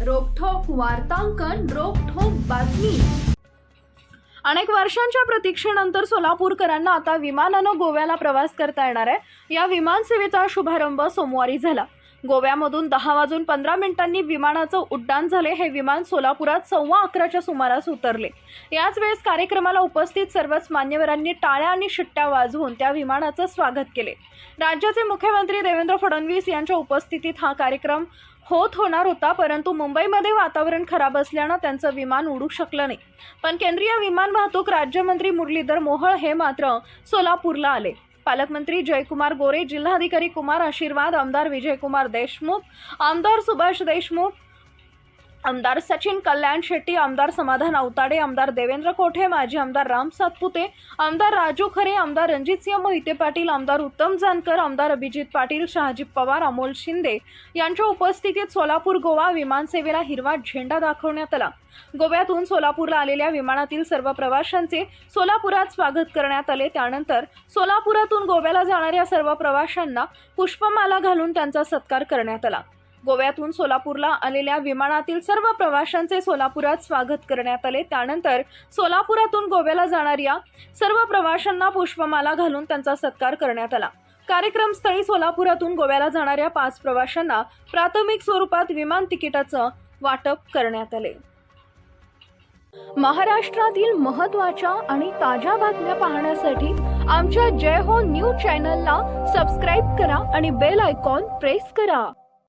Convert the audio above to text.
वार्तांकन रोखोक बातमी. अनेक वर्षांच्या प्रतीक्षेनंतर सोलापूरकरांना आता विमानानं गोव्याला प्रवास करता येणार आहे. या विमान सेवेचा शुभारंभ सोमवारी झाला. गोव्यामधून दहा वाजून पंधरा मिनिटांनी विमानाचं उड्डाण झाले. हे विमान सोलापुरात सव्वा अकराच्या सुमारास उतरले. याच वेळेस कार्यक्रमाला उपस्थित सर्वच मान्यवरांनी टाळ्या आणि शिट्ट्या वाजवून त्या विमानाचं स्वागत केले. राज्याचे मुख्यमंत्री देवेंद्र फडणवीस यांच्या उपस्थितीत हा कार्यक्रम होत होणार होता परंतु मुंबईमध्ये वातावरण खराब असल्यानं त्यांचं विमान उडू शकलं नाही. पण केंद्रीय विमान वाहतूक राज्यमंत्री मुरलीधर मोहोळ हे मात्र सोलापूरला आले. पालकमंत्री जयकुमार गोरे जिल्हाधिकारी कुमार आशीर्वाद आमदार विजयकुमार देशमुख आमदार सुभाष देशमुख आमदार सचिन कल्याण शेट्टी आमदार समाधान अवताडे आमदार देवेंद्र कोठे माजी आमदार राम सातपुते आमदार राजू खरे आमदार रणजितसिंह मोहिते पाटील आमदार उत्तम जानकर आमदार अभिजित पाटील शहाजी पवार अमोल शिंदे यांच्या उपस्थितीत सोलापूर गोवा विमानसेवेला हिरवा झेंडा दाखवण्यात आला. गोव्यातून सोलापूरला आलेल्या विमानातील सर्व प्रवाशांचे सोलापुरात स्वागत करण्यात आले. त्यानंतर सोलापुरातून गोव्याला जाणाऱ्या सर्व प्रवाशांना पुष्पमाला घालून त्यांचा सत्कार करण्यात आला. गोव्यातून सोलापूरला आलेल्या विमानातील सर्व प्रवाशांचे सोलापुरात स्वागत करण्यात आले. त्यानंतर सोलापुरातून गोव्याला जाणाऱ्या सर्व प्रवाशांना पुष्पमाला घालून त्यांचा सत्कार करण्यात आला. कार्यक्रमस्थळी सोलापुरातून गोव्याला जाणाऱ्या पाच प्रवाशांना प्राथमिक स्वरूपात विमान तिकिटाचं वाटप करण्यात आले. महाराष्ट्रातील महत्त्वाच्या आणि ताज्या बातम्या पाहण्यासाठी आमच्या जय हो न्यूज चॅनलला सबस्क्राईब करा आणि बेल आयकॉन प्रेस करा.